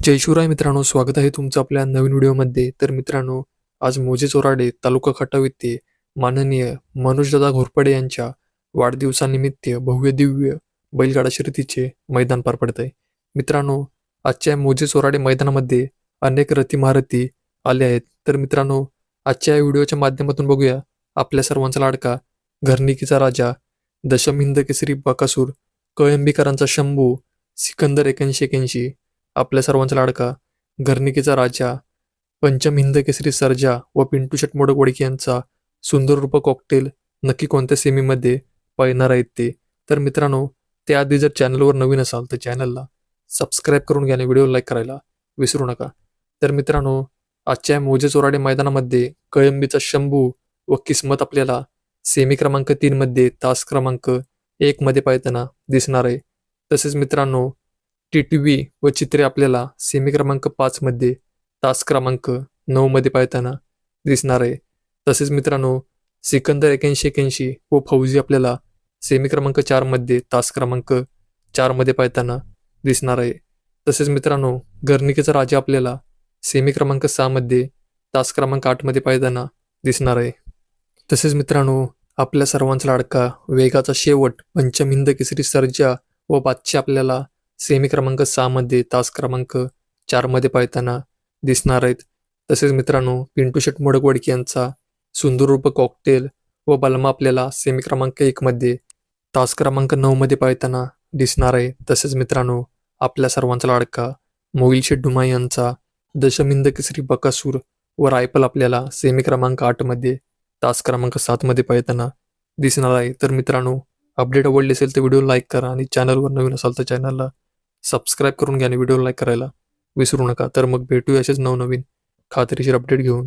जय शिवराय मित्रांनो स्वागत आहे तुमचं आपल्या नवीन व्हिडिओमध्ये. तर मित्रांनो आज मोजे चोराडे तालुका खटाव येथे माननीय मनोजदादा घोरपडे यांच्या वाढदिवसानिमित्त भव्य दिव्य बैलगाडा शर्यतीचे मैदान पार पडत आहे मित्रांनो आजच्या मोजे चोराडे मैदानामध्ये अनेक रथी महारथी आले आहेत. तर मित्रांनो आजच्या या व्हिडिओच्या माध्यमातून बघूया आपल्या सर्वांचा लाडका घरनिकीचा राजा दशम हिंद केसरी बकासूर कळंबीकरांचा शंभू सिकंदर एक्याऐंशी एक्याऐंशी आपल्या सर्वांचा लाडका घरनिकेचा राजा पंचम हिंद केसरी सर्जा व पिंटू षटमोडक मोडकवडकी यांचा सुंदर रूप कॉकटेल नक्की कोणत्या सेमीमध्ये पाहणार आहेत ते? तर मित्रांनो त्याआधी जर चॅनलवर नवीन असाल तर चॅनलला सबस्क्राईब करून घ्या आणि व्हिडिओ लाईक करायला विसरू नका. तर मित्रांनो आजच्या मोजे चोराडे मैदानामध्ये कळंबीचा शंभू व किस्मत आपल्याला सेमी क्रमांक तीनमध्ये तास क्रमांक एकमध्ये पाहताना दिसणार आहे. तसेच मित्रांनो टी टी व्ही व चित्रे आपल्याला सेमी क्रमांक पाचमध्ये तास क्रमांक नऊमध्ये पाहताना दिसणार आहे. तसेच मित्रांनो सिकंदर एक्याऐंशी एक्याऐंशी व फौजी आपल्याला सेमी क्रमांक चारमध्ये तास क्रमांक चारमध्ये पाहताना दिसणार आहे. तसेच मित्रांनो गर्निकेचा राजा आपल्याला सेमी क्रमांक सहामध्ये तास क्रमांक आठमध्ये पाहताना दिसणार आहे. तसेच मित्रांनो आपल्या सर्वांचा लाडका वेगाचा शेवट पंचमिंद केसरी सर्जा व बादशाह आपल्याला सेमी क्रमांक सहामध्ये तास क्रमांक चारमध्ये पाळताना दिसणार आहेत. तसेच मित्रांनो पिंटू शेट मोडकवडकी यांचा सुंदर रूप कॉकटेल व बलमा आपल्याला सेमी क्रमांक एकमध्ये तास क्रमांक नऊमध्ये पाळताना दिसणार आहे. तसेच मित्रांनो आपल्या सर्वांचा लाडका मोहिल शेठ डुमाई यांचा दशमिंद केसरी बकासूर व रायफल आपल्याला सेमी क्रमांक आठमध्ये तास क्रमांक सातमध्ये पाळताना दिसणार आहे. तर मित्रांनो अपडेट आवडली असेल तर व्हिडिओ लाईक करा आणि चॅनलवर नवीन असाल तर चॅनलला सबस्क्राईब करून घ्या आणि व्हिडिओ लाईक करायला विसरू नका. तर मग भेटू असेच नवनवीन खात्रीशीर अपडेट घेऊन.